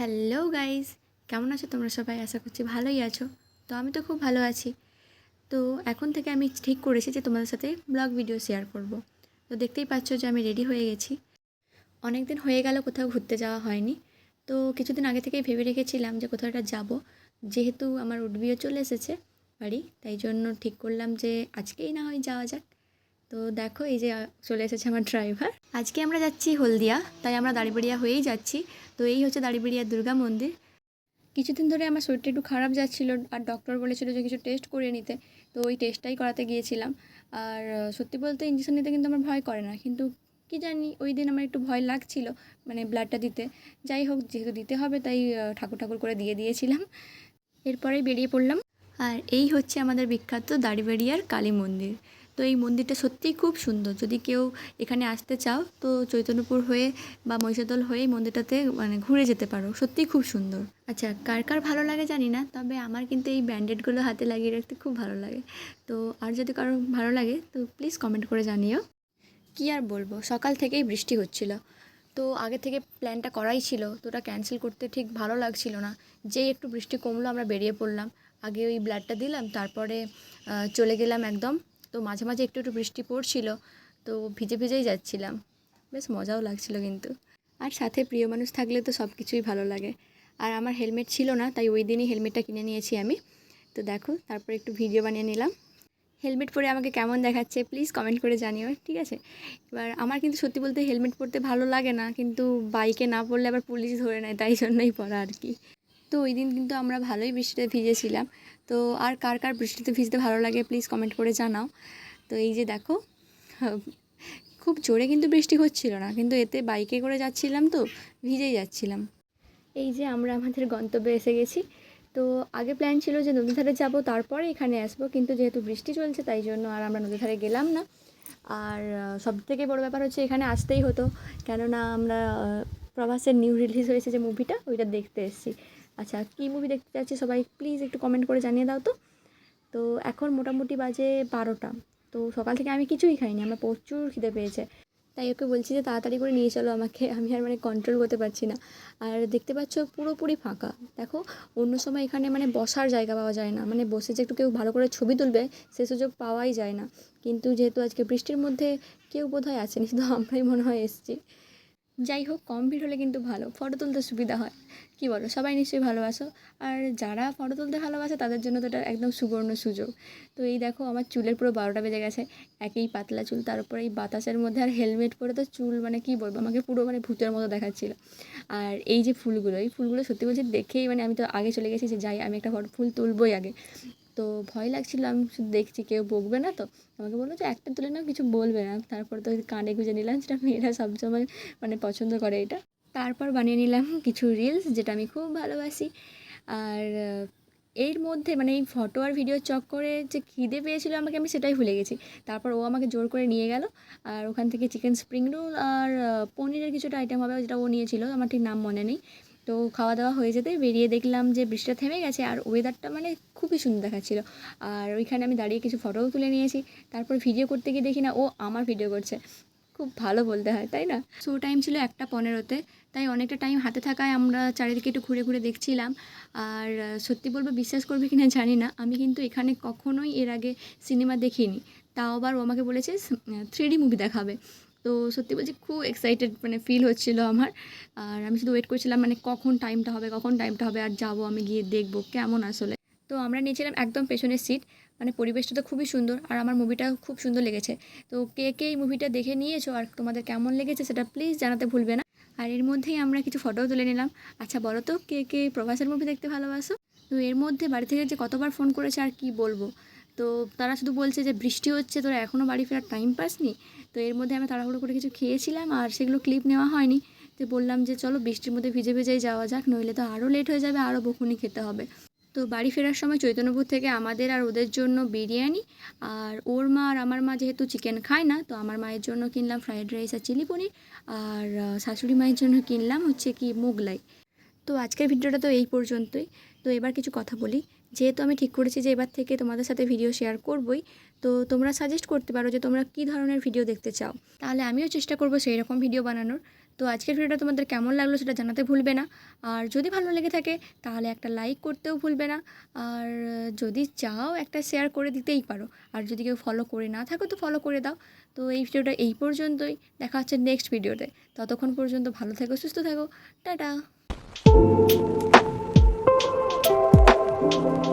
Hello guys, কেমন আছো তোমরা সবাই? আশা করছি ভালোই আছো। তো আমি তো খুব ভালো আছি। তো এখন থেকে আমি ঠিক করেছি যে তোমাদের সাথে ব্লগ ভিডিও শেয়ার করব। তো দেখতেই পাচ্ছ যে আমি রেডি হয়ে গেছি। অনেক দিন হয়ে গেল কোথাও ঘুরতে যাওয়া হয়নি। তো কিছুদিন আগে থেকেই ভেবে রেখেছিলাম যে কোথাও একটা যাব। যেহেতু আমার উডবিও চলে এসেছে বাড়ি, তাই জন্য ঠিক করলাম যে আজকেই না হয় যাওয়া যাক। তো দেখো, এই যে চলে এসেছে আমার ড্রাইভার আজকে আমরা যাচ্ছি হলদিয়া, তাই আমরা দাঁড়িবাড়িয়া হয়েই যাচ্ছি। তো এই হচ্ছে দাঁড়িবাড়িয়া দুর্গা মন্দির। কিছুদিন ধরে আমার শরীরটা একটু খারাপ যাচ্ছিল, আর ডক্টর বলেছিল যে কিছু টেস্ট করে নিতে। তো ওই টেস্টটাই করাতে গিয়েছিলাম। আর সত্যি বলতে ইঞ্জেকশন নিতে কিন্তু আমার ভয় করে না। কিন্তু কি জানি, ওই দিন আমার একটু ভয় লাগছিল মানে ব্লাডটা দিতে। যাই হোক, যেহেতু দিতে হবে, তাই ঠাকুর ঠাকুর করে দিয়ে দিয়েছিলাম। এরপরেই বেরিয়ে পড়লাম। আর এই হচ্ছে আমাদের বিখ্যাত দাড়িবাড়িয়ার কালী মন্দির। তো এই মন্দিরটা সত্যিই খুব সুন্দর। যদি কেউ এখানে আসতে চাও, তো চৈতন্যপুর হয়ে বা মহিষাদল হয়ে মন্দিরটাতে মানে ঘুরে যেতে পারো। সত্যিই খুব সুন্দর। আচ্ছা কার কার ভালো লাগে জানি না, তবে আমার কিন্তু এই ব্যান্ডেডগুলো হাতে লাগিয়ে রাখতে খুব ভালো লাগে। তো আর যদি কারও ভালো লাগে, তো প্লিজ কমেন্ট করে জানিও। কি আর বলব, সকাল থেকেই বৃষ্টি হচ্ছিল। তো আগে থেকে প্ল্যানটা করাই ছিল, তো ওটা ক্যান্সেল করতে ঠিক ভালো লাগছিল না। যেই একটু বৃষ্টি কমলো, আমরা বেরিয়ে পড়লাম। আগে ওই ব্লাডটা দিলাম, তারপরে চলে গেলাম একদম তো মাঝে মাঝে একটু একটু বৃষ্টি পড়ছিল, তো ভিজে ভিজেই যাচ্ছিলাম। বেশ মজাও লাগছিল কিন্তু। আর সাথে প্রিয় মানুষ থাকলে তো সব কিছুই ভালো লাগে। আর আমার হেলমেট ছিল না, তাই ওই দিনই হেলমেটটা কিনে নিয়েছি আমি। তো দেখো, তারপর একটু ভিডিও বানিয়ে নিলাম। হেলমেট পরে আমাকে কেমন দেখাচ্ছে প্লিজ কমেন্ট করে জানিও, ঠিক আছে? এবার আমার কিন্তু সত্যি বলতে হেলমেট পরতে ভালো লাগে না, কিন্তু বাইকে না পরলে আবার পুলিশ ধরে নেয়, তাই জন্যই পরা আর কি। তো ওই দিন কিন্তু আমরা ভালোই বৃষ্টিতে ভিজেছিলাম। তো আর কার কার বৃষ্টিতে ভিজতে ভালো লাগে প্লিজ কমেন্ট করে জানাও। তো এই যে দেখো, খুব জোরে কিন্তু বৃষ্টি হচ্ছিল না, কিন্তু এতে বাইকে করে যাচ্ছিলাম তো ভিজেই যাচ্ছিলাম। এই যে আমরা আমাদের গন্তব্যে এসে গেছি। তো আগে প্ল্যান ছিল যে নদীর ধারে যাব, তারপরে এখানে আসব, কিন্তু যেহেতু বৃষ্টি চলছে তাই জন্য আর আমরা নদীর ধারে গেলাম না। আর সব থেকে বড়ো ব্যাপার হচ্ছে এখানে আসতেই হতো, কেননা আমরা প্রভাসের নিউ রিলিজ হয়েছে যে মুভিটা ওইটা দেখতে এসেছি। আচ্ছা কী মুভি দেখতে যাচ্ছি সবাই? প্লিজ একটু কমেন্ট করে জানিয়ে দাও তো। তো এখন মোটামুটি বাজে বারোটা। তো সকাল থেকে আমি কিছুই খাইনি, আমার প্রচুর খিদে পেয়েছে। তাই ওকে বলছি যে তাড়াতাড়ি করে নিয়ে চলো আমাকে, আমি আর মানে কন্ট্রোল করতে পারছি না। আর দেখতে পাচ্ছ পুরোপুরি ফাঁকা। দেখো, অন্য সময় এখানে মানে বসার জায়গা পাওয়া যায় না। মানে বসে যে একটু কেউ ভালো করে ছবি তুলবে, সে সুযোগ পাওয়াই যায় না। কিন্তু যেহেতু আজকে বৃষ্টির মধ্যে কেউ বোধহয় আসেনি শুধু আমরাই মনে হয় এসেছি। যাই হোক, কম ভিড় হলে কিন্তু ভালো। ফটো তুলতে সুবিধা হয়। কি বলো, সবাই নিশ্চয়ই ভালোবাসো। আর যারা ফটো তুলতে ভালোবাসে, তাদের জন্য তো এটা একদম সুবর্ণ সুযোগ। তো এই দেখো, আমার চুলের পুরো বারোটা বেজে গেছে। একই পাতলা চুল তার উপরে এই বাতাসের মধ্যে আর হেলমেট পরে তো চুল মানে কি বলব, আমাকে পুরো মানে ভূতের মতো দেখাচ্ছিল। আর এই যে ফুলগুলো, এই ফুলগুলো সত্যি বলছি দেখেই মানে আমি তো আগে চলে গেছি যে যাই, আমি একটা ফটো ফুল তুলবই আগে। তো ভয় লাগছিল, আমি শুধু দেখছি কেউ বকবে না তো। আমাকে বলল যে, একটা তুলে নাও, কিছু বলবে না। তারপর তো কানে গুঁজে নিলাম, যেটা মেয়েরা সবসময় মানে পছন্দ করে এটা। তারপর বানিয়ে নিলাম কিছু রিলস যেটা আমি খুব ভালোবাসি। আর এর মধ্যে মানে এই ফটো আর ভিডিওর চক্করে যে খিদে পেয়েছিল আমাকে, আমি সেটাই ভুলে গেছি। তারপর ও আমাকে জোর করে নিয়ে গেল। আর ওখান থেকে চিকেন স্প্রিং রোল আর পনিরের কিছুটা আইটেম হবে, যেটা ও নিয়েছিল, আমার ঠিক নাম মনে নেই। তো খাওয়া দাওয়া হয়ে যেতে বেরিয়ে দেখলাম যে বৃষ্টিটা থেমে গেছে আর ওয়েদারটা মানে খুবই সুন্দর দেখাচ্ছিল। আর ওইখানে আমি দাঁড়িয়ে কিছু ফটোও তুলে নিয়েছি। তারপর ভিডিও করতে গিয়ে দেখি না, ও আমার ভিডিও করছে। খুব ভালো বলতে হয়, তাই না? শো টাইম ছিল একটা পনেরোতে। তাই অনেকটা টাইম হাতে থাকায় আমরা চারিদিকে একটু ঘুরে ঘুরে দেখছিলাম। আর সত্যি বলব, বিশ্বাস করবে কি না জানি না। আমি কিন্তু এখানে কখনোই এর আগে সিনেমা দেখিনি। তাও আবার ও আমাকে বলেছে থ্রিডি মুভি দেখাবে। তো সত্যি বলছি খুব এক্সাইটেড মানে ফিল হচ্ছিল আমার। আর আমি শুধু ওয়েট করছিলাম মানে কখন টাইমটা হবে, কখন টাইমটা হবে, আর যাব আমি গিয়ে দেখব কেমন আসলে। তো আমরা নিয়েছিলাম একদম পেছনের সিট মানে পরিবেশটা তো খুবই সুন্দর, আর আমার মুভিটা খুব সুন্দর লেগেছে। তো কে কে এই মুভিটা দেখে নিয়েছো, আর তোমাদের কেমন লেগেছে সেটা প্লিজ জানাতে ভুলবে না। আর এর মধ্যেই আমরা কিছু ফটোও তুলে নিলাম। আচ্ছা বলো তো, কে কে প্রভাসের মুভি দেখতে ভালোবাসো? তো এর মধ্যে বাড়ি থেকে যে কতবার ফোন করেছে, আর কি বলব? তো তারা শুধু বলছে যে বৃষ্টি হচ্ছে, তোরা এখনও বাড়ি ফেরার টাইম পাসনি। তো এর মধ্যে আমি তাড়াহুড়ো করে কিছু খেয়েছিলাম আর সেগুলো ক্লিপ নেওয়া হয়নি। তো বললাম যে চলো বৃষ্টির মধ্যে ভিজে ভিজেই যাওয়া যাক, নইলে তো আরও লেট হয়ে যাবে আরও বকুনি খেতে হবে। তো বাড়ি ফেরার সময় চৈতন্যপুর থেকে আমাদের আর ওদের জন্য বিরিয়ানি আর ওর মা আর আমার মা যেহেতু চিকেন খায় না, তো আমার মায়ের জন্য কিনলাম ফ্রাইড রাইস আর চিলি পনির আর শাশুড়ি মায়ের জন্য কিনলাম হচ্ছে কি মোগলাই। তো আজকের ভিডিওটা তো এই পর্যন্তই। তো এবার কিছু কথা বলি। যেহেতু আমি ঠিক করেছি যে এবার থেকে তোমাদের সাথে ভিডিও শেয়ার করবই, তো তোমরা সাজেস্ট করতে পারো যে তোমরা কী ধরনের ভিডিও দেখতে চাও। তাহলে আমিও চেষ্টা করব সেই রকম ভিডিও বানানোর। তো আজকের ভিডিওটা তোমাদের কেমন লাগল সেটা জানাতে ভুলবে না। আর যদি ভালো লেগে থাকে, তাহলে একটা লাইক করতেও ভুলবে না। আর যদি চাও একটা শেয়ার করে দিতেই পারো। আর যদি কেউ ফলো করে না থাকো তো ফলো করে দাও। তো এই ভিডিওটা এই পর্যন্তই। দেখা হচ্ছে নেক্সট ভিডিওতে ততক্ষণ পর্যন্ত ভালো থেকো, সুস্থ থাকো। টাটা! Thank you.